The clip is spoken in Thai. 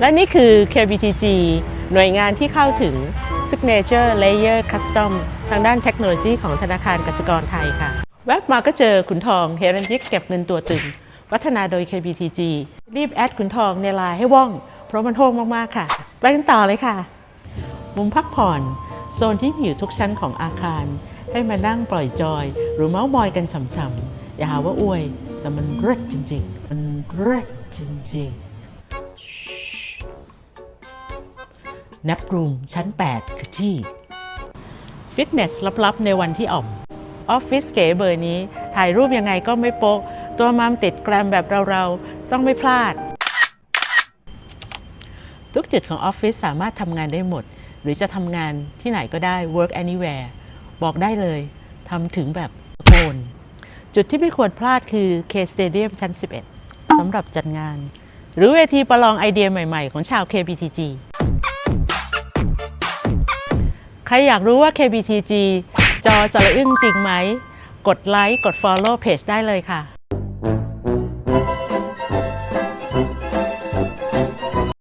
และนี่คือ KBTG หน่วยงานที่เข้าถึง Signature Layer Custom ทางด้านเทคโนโลยีของธนาคารกสิกรไทยค่ะ แวบมาก็เจอขุนทองเฮรันยิกเก็บเงินตัวตึงพัฒนาโดย KBTG รีบแอดขุนทองในไลน์ให้ว่อง เพราะมันโหงมาก ๆ ค่ะ ไปกันต่อเลยค่ะ มุมพักผ่อน โซนที่มีอยู่ทุกชั้นของอาคาร ให้มานั่งปล่อยจอย หรือเมาส์มอยกันฉ่ำๆอย่าหาว่าอวย แต่มันเลิศจริง ๆ มันเลิศจริง ๆ นับรูมชั้น 8 คือที่ ฟิตเนสลับๆ ในวันที่อ่อม ออฟฟิศเก๋เบอร์นี้ ถ่ายรูปยังไงก็ไม่โป๊ะ ตัวมามติดแกรมแบบเราๆ ต้องไม่พลาด ทุกจุดของออฟฟิศสามารถทำงานได้หมด หรือจะทำงานที่ไหนก็ได้ work anywhere บอกได้เลยทำถึงแบบโกนจุดที่ไม่ควรพลาดคือ K Stadium ชั้น 11สำหรับจัดงาน หรือเวทีประลองไอเดียใหม่ ๆ ของชาว KBTG ใครอยากรู้ว่า KBTG จอสระอึ้งจริงไหม กดไลค์ กด Follow Page ได้เลยค่ะ